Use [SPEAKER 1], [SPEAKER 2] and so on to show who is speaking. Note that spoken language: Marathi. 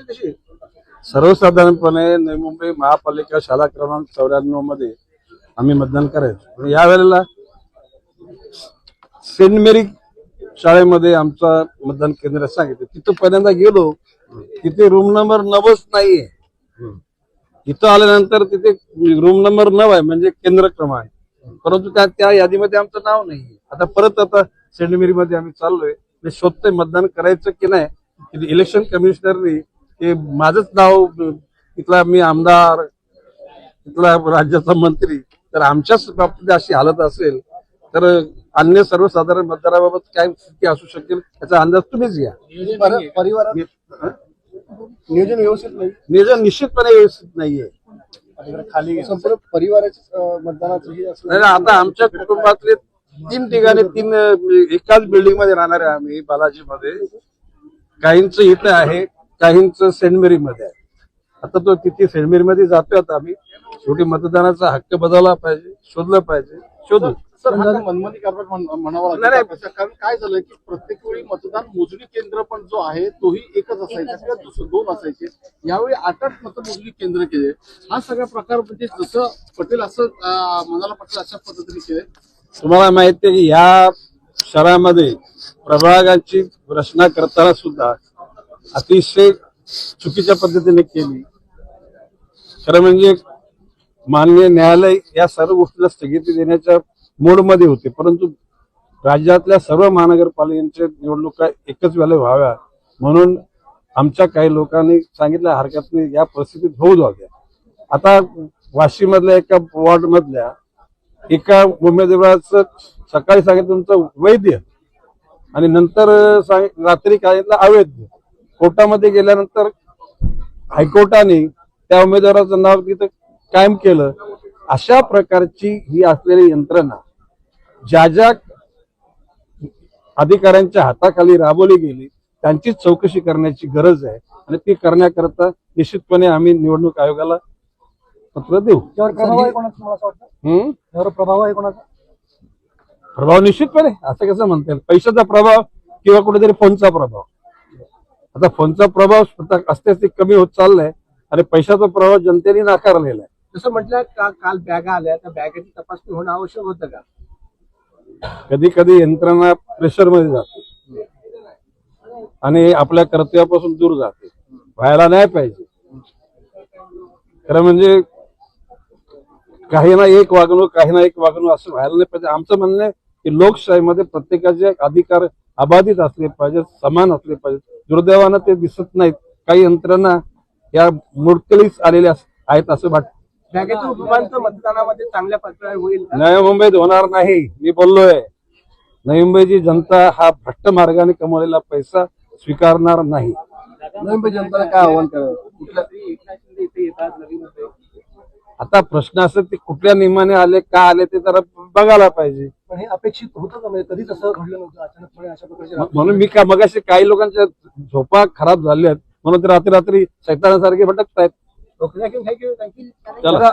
[SPEAKER 1] कशी कशी
[SPEAKER 2] सर्वसाधारणपणे नवी मुंबई महापालिका शाळा क्रमांक चौऱ्याण्णवमध्ये आम्ही मतदान करायचो. या यावेळेला सेंट मेरी शाळेमध्ये आमचा मतदान केंद्र सांगितलं. तिथं पहिल्यांदा गेलो तिथे रूम नंबर नवच नाहीये. इथं आल्यानंतर तिथे रूम नंबर नऊ आहे म्हणजे केंद्र क्रमांक परंतु त्या त्या यादीमध्ये आमचं नाव नाही आता परत आता सेंट मेरी मध्ये आम्ही चाललोय. मी शोधतोय मतदान करायचं की नाही. इलेक्शन कमिशनरनी हे माझंच नाव तिथला मी आमदार तिथला राज्याचा मंत्री. तर आमच्याच बाबतीत अशी हालत असेल तर अन्य सर्वसाधारण मतदाराबाबत काय स्थिती असू शकेल याचा अंदाज तुम्हीच घ्या.
[SPEAKER 1] परिवारात? नियोजन व्यवस्थित नाही?
[SPEAKER 2] नियोजन निश्चितपणे व्यवस्थित नाहीये.
[SPEAKER 1] खाली संपूर्ण परिवाराची अं, मतदानाचं असलं
[SPEAKER 2] नाही, नाही, आता आमच्या कुटुंबातले तीन ठिकाणी तीन एकाच बिल्डिंगमध्ये राहणार आहे आम्ही बालाजी मध्ये काहींच इथं आहे काहींच सेंट मेरी मध्ये आहे. आता तो तिथे सेंट मेरी मध्ये जातोय आता आम्ही. शेवटी मतदानाचा हक्क बदलला पाहिजे शोधलं पाहिजे शोधू.
[SPEAKER 3] सर हा काय मनमानी कारभार म्हण- म्हणावा
[SPEAKER 2] नाही,
[SPEAKER 3] लागेल.
[SPEAKER 2] नाही.
[SPEAKER 3] त्यापेक्षा. कारण काय झालं की प्रत्येक वेळी मतदान मोजणी केंद्र पण जो आहे तोही एकच असायचा किंवा दुसरं दोन असायचे. यावेळी आठ आठ मतमोजणी केंद्र केले. हा सगळा प्रकार म्हणजे जसं पटेल असं अं, मनाला पटेल अशा पद्धतीने केले.
[SPEAKER 2] तुम्हाला माहिती आहे की या शहरामध्ये प्रभागाची रचना करताना सुद्धा अतिशय चुकीच्या पद्धतीने केली. खरं म्हणजे माननीय न्यायालय या सर्व गोष्टीला स्थगिती देण्याच्या मोडमध्ये होते. परंतु राज्यातल्या सर्व महानगरपालिकांच्या निवडणुका एकच वेळेला व्हाव्या म्हणून आमच्या काही लोकांनी सांगितलं हरकत नाही या परिस्थितीत होऊ द्याव्या आता वाशीमधल्या एका वॉर्ड मधल्या एका उमेदवाराचं सकाळी सांगितलं तुमचं वैद्य आणि नंतर सांग- रात्री काय अवैध. कोर्टामध्ये गेल्यानंतर हायकोर्टाने त्या उमेदवाराचं नाव तिथं कायम केलं. अशा प्रकारची ही असलेली यंत्रणा ज्या ज्या अधिकाऱ्यांच्या हाताखाली राबवली गेली त्यांची चौकशी करण्याची गरज आहे आणि ती करण्याकरता निश्चितपणे आम्ही निवडणूक आयोगाला पत्र देऊ.
[SPEAKER 1] प्रभाव आहे कोणाचा? प्रभाव
[SPEAKER 2] निश्चितपणे असं कसं म्हणता येईल? पैशाचा प्रभाव किंवा कुठेतरी फोनचा प्रभाव. आता फोनचा प्रभाव स्वतः असते असते कमी होत चाललाय आणि पैशाचा प्रभाव जनतेने नाकारलेला आहे.
[SPEAKER 1] जसं म्हटलं का काल बॅगा आल्या त्या बॅगेची तपासणी होणं आवश्यक होतं का?
[SPEAKER 2] कधी कधी यंत्रणा प्रेशरमध्ये जाते. आणि आपल्या कर्तव्यापासून दूर जाते. व्हायला नाही पाहिजे. खरं म्हणजे काही ना एक वागणूक काही ना एक वागणूक असं व्हायला नाही पाहिजे. आमचं म्हणणं आहे की लोकशाहीमध्ये प्रत्येकाचे अधिकार अबाधित असले पाहिजेत समान असले पाहिजेत. दुर्दैवानं ते दिसत नाहीत. काही यंत्रणा या मुडकलीच आलेल्या आहेत असं वाटतं.
[SPEAKER 1] मतदानामध्ये चांगल्या प्रकारे होईल का?
[SPEAKER 2] नवी मुंबईत होणार नाही मी बोललोय. नवी मुंबईची जनता हा भ्रष्ट मार्गाने कमवलेला पैसा स्वीकारणार नाही.
[SPEAKER 1] नवी मुंबई जनतेला काय आव्हान करावं कुठल्या एकनाथ शिंदे इथे येतात नवी मुंबई
[SPEAKER 2] आता प्रश्न असं ते कुठल्या नियमाने आले का आले ते जरा बघायला पाहिजे.
[SPEAKER 1] पण हे अपेक्षित होतं का? म्हणजे कधीच असं घडलं नव्हतं? अचानकपणे अशा प्रकारचे
[SPEAKER 2] म- म्हणून मी का मगाशी काही लोकांच्या झोपा खराब झाल्या आहेत म्हणून ते रात्री रात्री सैतानासारखे भटकतायत.
[SPEAKER 1] Thank you thank you thank you
[SPEAKER 2] चला.